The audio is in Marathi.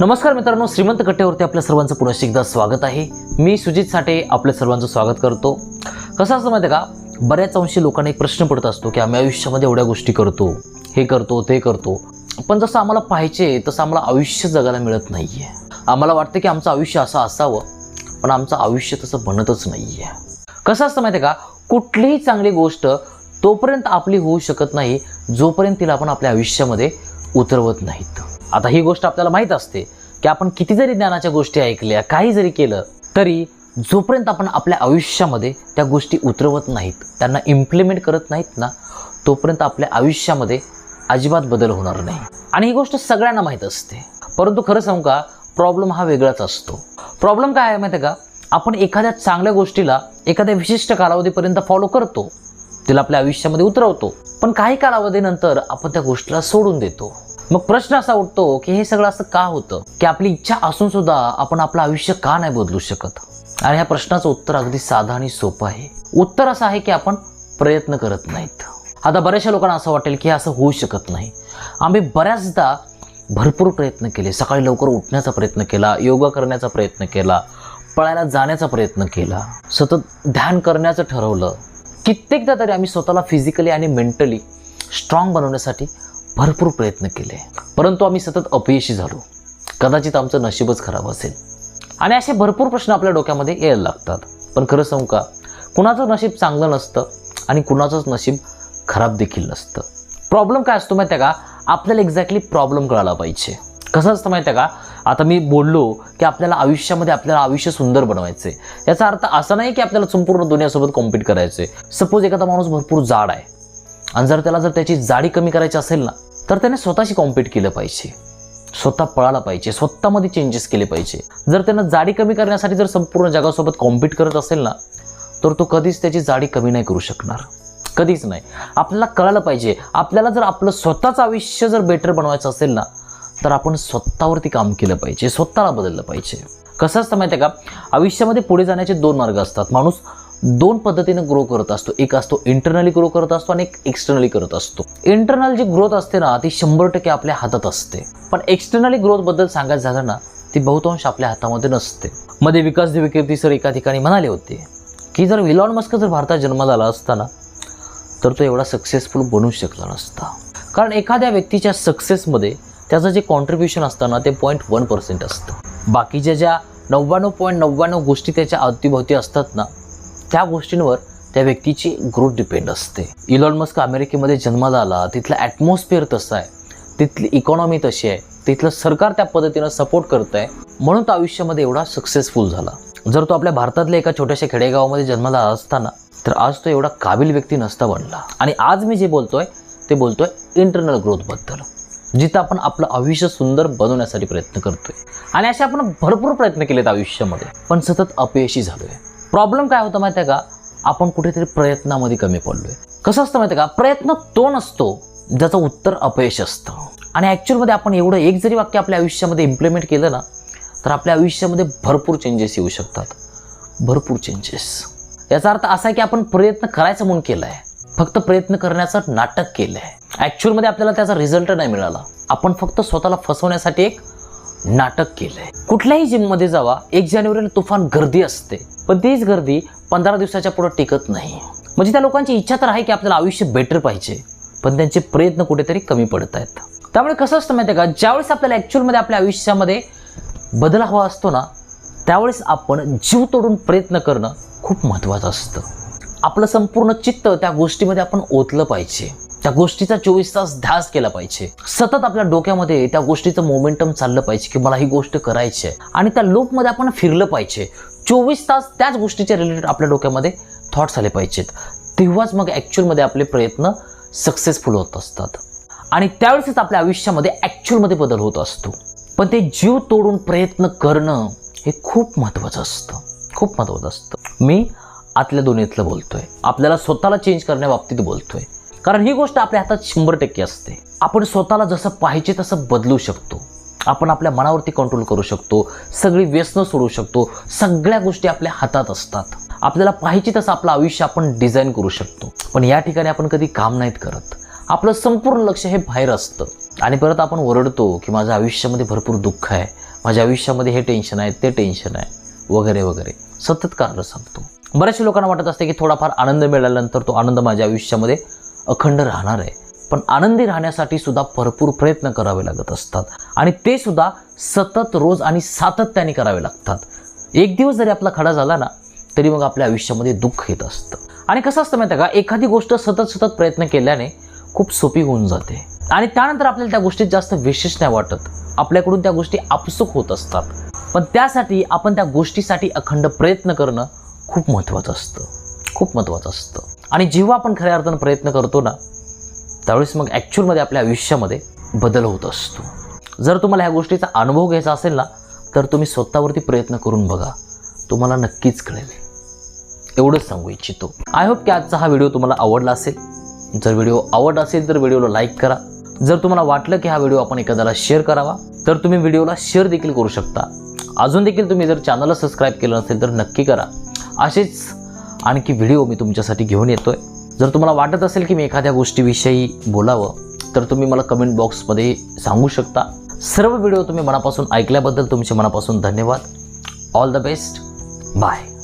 नमस्कार मित्रांनो श्रीमंत कट्ट्यावरती आपल्या सर्वांचं पुन्हा एकदा स्वागत आहे. मी सुजित साठे आपल्या सर्वांचं स्वागत करतो. कसं असतं माहिती आहे का? बऱ्याच अंशी लोकांना एक प्रश्न पडत असतो की आम्ही आयुष्यामध्ये एवढ्या गोष्टी करतो. हे करतो ते करतो. पण जसं आम्हाला पाहिजे तसं आम्हाला आयुष्य जगायला मिळत नाही आहे आम्हाला वाटतं की आमचं आयुष्य असं असावं पण आमचं आयुष्य तसं बनतच नाही आहे कसं असतं माहिती आहे का? कुठलीही चांगली गोष्ट तोपर्यंत आपली होऊ शकत नाही जोपर्यंत तिला आपण आपल्या आयुष्यामध्ये उतरवत नाहीत. आता ही गोष्ट आपल्याला माहीत असते की आपण किती जरी ज्ञानाच्या गोष्टी ऐकल्या काही जरी केलं तरी जोपर्यंत आपण आपल्या आयुष्यामध्ये त्या गोष्टी उतरवत नाहीत त्यांना इम्प्लिमेंट करत नाहीत ना तोपर्यंत आपल्या आयुष्यामध्ये अजिबात बदल होणार नाही. आणि ही गोष्ट सगळ्यांना माहीत असते. परंतु खरं सांगू का प्रॉब्लेम हा वेगळाच असतो. प्रॉब्लेम काय आहे माहिती आहे का? आपण एखाद्या चांगल्या गोष्टीला एखाद्या विशिष्ट कालावधीपर्यंत फॉलो करतो. तिला आपल्या आयुष्यामध्ये उतरवतो. पण काही कालावधीनंतर आपण त्या गोष्टीला सोडून देतो. मग प्रश्न असा उठतो की हे सगळं असं का होतं? की आपली इच्छा असून सुद्धा आपण आपलं आयुष्य का नाही बदलू शकत? आणि ह्या प्रश्नाचं उत्तर अगदी साधं आणि सोपं आहे. उत्तर असं आहे की आपण प्रयत्न करत नाहीत. आता बऱ्याचशा लोकांना असं वाटेल की हे असं होऊ शकत नाही. आम्ही बऱ्याचदा भरपूर प्रयत्न केले. सकाळी लवकर उठण्याचा प्रयत्न केला योगा करण्याचा प्रयत्न केला पळायला जाण्याचा प्रयत्न केला सतत ध्यान करण्याचं ठरवलं. कित्येकदा तरी आम्ही स्वतःला फिजिकली आणि मेंटली स्ट्रॉंग बनवण्यासाठी भरपूर प्रयत्न केले. परंतु आम्ही सतत अपयशी झालो. कदाचित आमचं नशीबच खराब असेल. आणि असे भरपूर प्रश्न आपल्या डोक्यामध्ये यायला लागतात. पण खरं सांगू का? कुणाचं नशीब चांगलं नसतं आणि कुणाचंच नशीब खराब देखील नसतं. प्रॉब्लेम काय असतो माहिती आहे का? आपल्याला एक्झॅक्टली प्रॉब्लेम कळायला पाहिजे. कसं असतं माहिती आहे का? आता मी बोललो की आपल्याला आयुष्यामध्ये आपल्याला आयुष्य सुंदर बनवायचं आहे याचा अर्थ असा नाही की आपल्याला संपूर्ण दुनियासोबत कॉम्पीट करायचं आहे सपोज एखादा माणूस भरपूर जाड आहे. आणि जर त्याला जर त्याची जाडी कमी करायची असेल ना तर त्याने स्वतःशी कॉम्पीट केलं पाहिजे. स्वतः पळाला पाहिजे स्वतःमध्ये चेंजेस केले पाहिजे. जर त्यानं जाडी कमी करण्यासाठी जर संपूर्ण जगासोबत कॉम्पीट करत असेल ना तर तो कधीच त्याची जाडी कमी नाही करू शकणार. कधीच नाही. आपल्याला कळालं पाहिजे आपल्याला जर आपलं स्वतःचं आयुष्य जर बेटर बनवायचं असेल ना तर आपण स्वतःवरती काम केलं पाहिजे स्वतःला बदललं पाहिजे. कसं असतं माहिती आहे का? आयुष्यामध्ये पुढे जाण्याचे दोन मार्ग असतात. माणूस दोन पद्धतीनं ग्रो करत असतो. एक असतो इंटरनली ग्रो करत असतो आणि एक एक्सटर्नली करत असतो. इंटरनल जी ग्रोथ असते ना ती शंभर टक्के आपल्या हातात असते. पण एक्सटर्नली ग्रोथबद्दल सांगायचं झालं ना ती बहुतांश आपल्या हातामध्ये नसते. मध्ये विकास देवीकीर्ती सर एका ठिकाणी म्हणाले होते की जर विलॉन मस्क जर भारतात जन्माला आला असता ना तर तो एवढा सक्सेसफुल बनू शकला नसता. कारण एखाद्या व्यक्तीच्या सक्सेसमध्ये त्याचं जे कॉन्ट्रीब्युशन असतं ना ते पॉईंट वन पर्सेंट असतं. बाकीच्या ज्या नव्याण्णव पॉईंट नव्याण्णव गोष्टी त्याच्या अवतीभोवती असतात ना त्या गोष्टींवर त्या व्यक्तीची ग्रोथ डिपेंड असते. इलॉन मस्क अमेरिकेमध्ये जन्माला आला तिथलं ॲटमॉस्फिअर तसं आहे तिथली इकॉनॉमी तशी आहे तिथलं सरकार त्या पद्धतीनं सपोर्ट करत आहे म्हणून तो आयुष्यामध्ये एवढा सक्सेसफुल झाला. जर तो आपल्या भारतातल्या एका छोट्याशा खेडेगावामध्ये जन्माला आला असताना तर आज तो एवढा काबिल व्यक्ती नसता बनला. आणि आज मी जे बोलतोय ते बोलतोय इंटरनल ग्रोथबद्दल जिथं आपण आपलं आयुष्य सुंदर बनवण्यासाठी प्रयत्न करतोय. आणि असे आपण भरपूर प्रयत्न केलेत आयुष्यामध्ये पण सतत अपयशी झालोय. प्रॉब्लेम काय होतं माहिती आहे का? आपण कुठेतरी प्रयत्नामध्ये कमी पडलोय. कसं असतं माहिती आहे का? प्रयत्न तो नसतो ज्याचं उत्तर अपयश असतं. आणि ॲक्च्युअलमध्ये आपण एवढं एक जरी वाक्य आपल्या आयुष्यामध्ये इम्प्लिमेंट केलं ना तर आपल्या आयुष्यामध्ये भरपूर चेंजेस येऊ शकतात. भरपूर चेंजेस याचा अर्थ असा आहे की आपण प्रयत्न करायचं म्हणून केलं आहे फक्त प्रयत्न करण्याचं नाटक केलं आहे ॲक्च्युअलमध्ये आपल्याला त्याचा रिझल्ट नाही मिळाला. आपण फक्त स्वतःला फसवण्यासाठी एक नाटक केलंय. कुठल्याही जिममध्ये जावा एक जानेवारीला तुफान गर्दी असते. पण तीच गर्दी पंधरा दिवसाच्या पुढे टिकत नाही. म्हणजे त्या लोकांची इच्छा तर आहे की आपल्याला आयुष्य बेटर पाहिजे पण त्यांचे प्रयत्न कुठेतरी कमी पडत आहेत. त्यामुळे कसं असतं माहिती आहे का? ज्यावेळेस आपल्याला ॲक्च्युअलमध्ये आपल्या आयुष्यामध्ये बदल हवा असतो ना त्यावेळेस आपण जीव तोडून प्रयत्न करणं खूप महत्त्वाचं असतं. आपलं संपूर्ण चित्त त्या गोष्टीमध्ये आपण ओतलं पाहिजे. त्या गोष्टीचा चोवीस तास ध्यास केला पाहिजे. सतत आपल्या डोक्यामध्ये त्या गोष्टीचं मोमेंटम चाललं पाहिजे की मला ही गोष्ट करायची आहे. आणि त्या लूपमध्ये आपण फिरलं पाहिजे. चोवीस तास त्याच गोष्टीच्या रिलेटेड आपल्या डोक्यामध्ये थॉट्स आले पाहिजेत. तेव्हाच मग ॲक्च्युअलमध्ये आपले प्रयत्न सक्सेसफुल होत असतात. आणि त्यावेळेसच आपल्या आयुष्यामध्ये ॲक्च्युअलमध्ये बदल होत असतो. पण ते जीव तोडून प्रयत्न करणं हे खूप महत्त्वाचं असतं. खूप महत्त्वाचं असतं. मी आतल्या दोन्हीतलं बोलतोय. आपल्याला स्वतःला चेंज करण्याबाबतीत बोलतोय. कारण ही गोष्ट आपल्या हातात शंभर टक्के असते. आपण स्वतःला जसं पाहिजे तसं बदलू शकतो. आपण आपल्या मनावरती कंट्रोल करू शकतो. सगळी व्यसनं सोडू शकतो. सगळ्या गोष्टी आपल्या हातात असतात. आपल्याला पाहिजे तसं आपलं आयुष्य आपण डिझाईन करू शकतो. पण या ठिकाणी आपण कधी काम नाहीत करत. आपलं संपूर्ण लक्ष हे बाहेर असतं. आणि परत आपण ओरडतो की माझ्या आयुष्यामध्ये भरपूर दुःख आहे. माझ्या आयुष्यामध्ये हे टेन्शन आहे ते टेन्शन आहे. वगैरे वगैरे. सतत कारण सांगतो. बऱ्याचशा लोकांना वाटत असते की थोडाफार आनंद मिळाल्यानंतर तो आनंद माझ्या आयुष्यामध्ये अखंड राहणार आहे. पण आनंदी राहण्यासाठी सुद्धा भरपूर प्रयत्न करावे लागत असतात. आणि ते सुद्धा सतत रोज आणि सातत्याने करावे लागतात. एक दिवस जरी आपला खडा झाला ना तरी मग आपल्या आयुष्यामध्ये दुःख येत असतं. आणि कसं असतं माहिती आहे का? एखादी गोष्ट सतत सतत प्रयत्न केल्याने खूप सोपी होऊन जाते. आणि त्यानंतर आपल्याला त्या गोष्टीत जास्त विशेष नाही वाटत. आपल्याकडून त्या गोष्टी आपसुक होत असतात. पण त्यासाठी आपण त्या गोष्टीसाठी अखंड प्रयत्न करणं खूप महत्त्वाचं असतं. खूप महत्त्वाचं असतं. आणि जेव्हा आपण खऱ्या अर्थानं प्रयत्न करतो ना त्यावेळेस मग ॲक्च्युअलमध्ये आपल्या आयुष्यामध्ये बदल होत असतो. जर तुम्हाला ह्या गोष्टीचा अनुभव घ्यायचा असेल ना तर तुम्ही स्वतःवरती प्रयत्न करून बघा. तुम्हाला नक्कीच कळेल. एवढंच सांगू इच्छितो. आय होप की आजचा हा व्हिडिओ तुम्हाला आवडला असेल. जर व्हिडिओ आवडला असेल तर व्हिडिओला लाईक करा. जर तुम्हाला वाटलं की हा व्हिडिओ आपण एखाद्याला शेअर करावा तर तुम्ही व्हिडिओला शेअर देखील करू शकता. अजून देखील तुम्ही जर चॅनलला सबस्क्राईब केलं नसेल तर नक्की करा. असेच आणखी व्हिडिओ मी तुमच्यासाठी घेऊन येतो आहे जर तुम्हाला वाटत असेल की मी एखाद्या गोष्टीविषयी बोलावं तर तुम्ही मला कमेंट बॉक्समध्ये सांगू शकता. सर्व व्हिडिओ तुम्ही मनापासून ऐकल्याबद्दल तुमचे मनापासून धन्यवाद. All the best bye